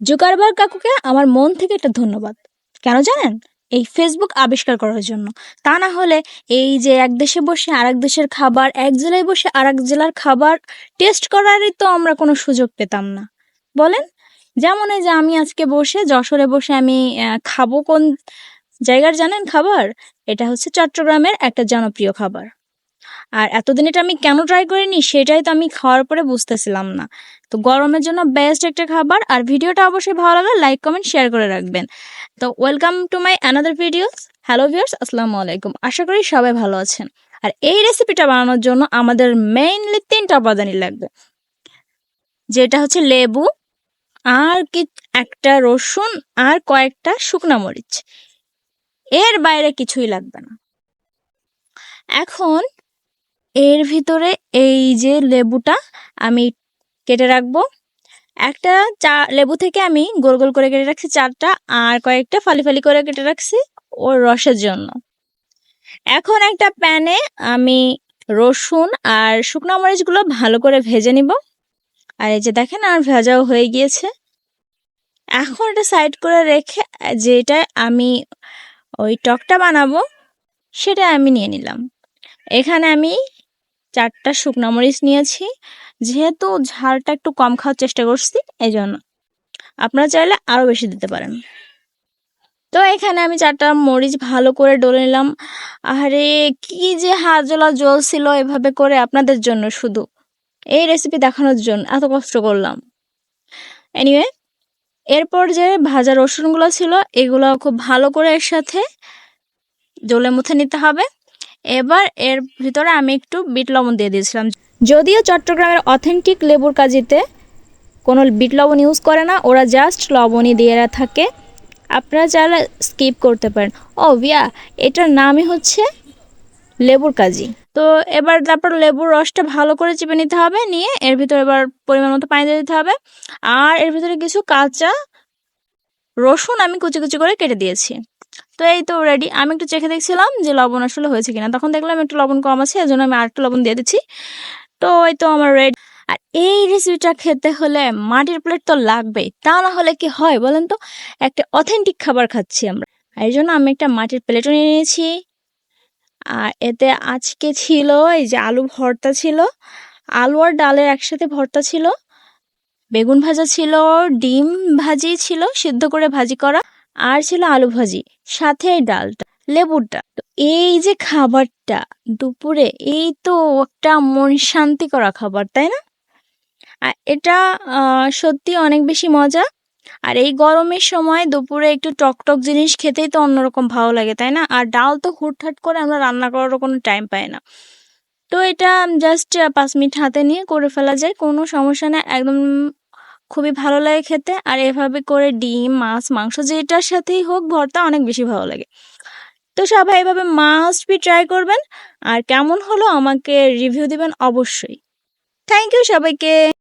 Zuckerberg কাকুকে আমার মন থেকে একটা ধন্যবাদ। কেন জানেন? এই ফেসবুক আবিষ্কার করার জন্য। তা না হলে এই যে এক দেশে বসে আরেক দেশের খাবার, এক জেলায় বসে আরেক জেলার খাবার টেস্ট করারই তো আমরা কোনো সুযোগ পেতাম না। বলেন? যেমন এই যে আমি আজকে বসে যশোরে বসে আমি খাব কোন জায়গার জানেন খাবার? এটা হচ্ছে চট্টগ্রামের একটা জনপ্রিয় খাবার। আর এতদিন এটা আমি কেন ট্রাই করিনি সেটাই তো আমি খাওয়ার পরে বুঝতেছিলাম না। তো গরমের জন্য বেস্ট একটা খাবার আর ভিডিওটা অবশ্যই ভালো লাগলে লাইক কমেন্ট শেয়ার করে রাখবেন। তো welcome to my another video hello viewers আসসালামু আলাইকুম। আশা করি সবাই ভালো আছেন। আর এই রেসিপিটা বানানোর জন্য আমাদের মেইনলি তিনটা উপাদানই লাগবে। যেটা হচ্ছে লেবু, আর কি একটা রসুন, আর কয়েকটা শুকনা মরিচ। এর বাইরে কিছুই লাগবে না। এখন এর ভিতরে এই যে লেবুটা আমি কেটে রাখব। একটা চা, লেবু থেকে আমি গোল গোল করে কেটে রাখছি চারটা আর কয়েকটা ফালি ফালি করে কেটে রাখছি ওর রসের জন্য। এখন একটা প্যানে আমি রসুন আর শুকনো মরিচগুলো ভালো করে ভেজে নিব। আর এই যে দেখেন আর ভেজাও হয়ে গিয়েছে। এখন এটা সাইড করে রেখে যেটা আমি ওই টকটা বানাবো সেটা আমি নিয়ে নিলাম। এখানে আমি চারটা শুকনো মরিচ নিয়েছি। যেহেতু ঝালটা একটু কম খাওয়ার চেষ্টা করছি এই জন্য আপনারা চাইলে আরও বেশি দিতে পারেন। তো এখানে আমি চারটা মরিচ ভালো করে ডলে নিলাম। আরে কি যে হাত জল ছিল এভাবে করে আপনাদের জন্য শুধু। এই রেসিপি দেখানোর জন্য এত কষ্ট করলাম। এনিওয়ে এরপর যে ভাজা রসুনগুলো ছিল, এগুলো খুব ভালো করে এর সাথে জ্বলে মুথে নিতে হবে। এবার এর ভিতরে আমি একটু বিট লবণ দিয়ে দিয়েছিলাম। যদিও চট্টগ্রামের অথেন্টিক লেবুর কাজিতে কোনো বিট লবণ ইউজ করে না, ওরা জাস্ট লবণই দিয়ে থাকে। আপনারা চাইলে স্কিপ করতে পারেন। ও বিয়া এটার নামই হচ্ছে লেবুর কাজি। তো এবার তারপর লেবুর রসটা ভালো করে চেপে নিতে হবে, নিয়ে এর ভিতরে এবার পরিমাণ মতো পানি দিয়ে দিতে হবে। আর এর ভিতরে কিছু কাঁচা রসুন আমি কুচি কুচি করে কেটে দিয়েছি। তো এই তো রেডি আমি একটু চেখে দেখছিলাম যে লবণ আসলে হয়েছে কিনা। তখন দেখলাম একটু লবণ কম আছে, এজন্য আমি আর একটু লবণ দিয়ে দিচ্ছি। তো এই তো আমার রেডি আর এই রেসিপিটা খেতে হলে মাটির প্লেট তো লাগবেই। তা না হলে কি হয় বলেন তো? একটা অথেন্টিক খাবার খাচ্ছি আমরা। এই জন্য আমি একটা মাটির প্লেটও নিয়ে নিয়েছি। আর এতে আজকে ছিল এই যে আলু ভর্তা ছিল। আলু আর ডালের একসাথে ভর্তা ছিল। বেগুন ভাজা ছিল, ডিম ভাজি ছিল, সিদ্ধ করে ভাজি করা, আর ছিল আলু ভাজি, সাথে ডালটা, লেবুরটা। তো এই যে খাবারটা দুপুরে, এই তো একটা মন শান্তি করা খাবার, তাই না? আর এটা সত্যি অনেক বেশি মজা। আর এই গরমের সময় দুপুরে একটু টক টক জিনিস খেতেই তো অন্যরকম ভালো লাগে, তাই না? আর ডাল তো হুটহাট করে আমরা রান্না করারও কোনো টাইম পাই না। তো এটা জাস্ট পাঁচ মিনিট হাতে নিয়ে করে ফেলা যায়, কোনো সমস্যা না, একদম খুবই ভালো লাগে খেতে। আর এভাবে করে ডিম, মাছ, মাংস যেটার সাথেই হোক ভর্তা অনেক বেশি ভালো লাগে। তো সবাই এভাবে মাস্ট বি ট্রাই করবেন। আর কেমন হলো আমাকে রিভিউ দিবেন অবশ্যই। থ্যাংক ইউ সবাইকে।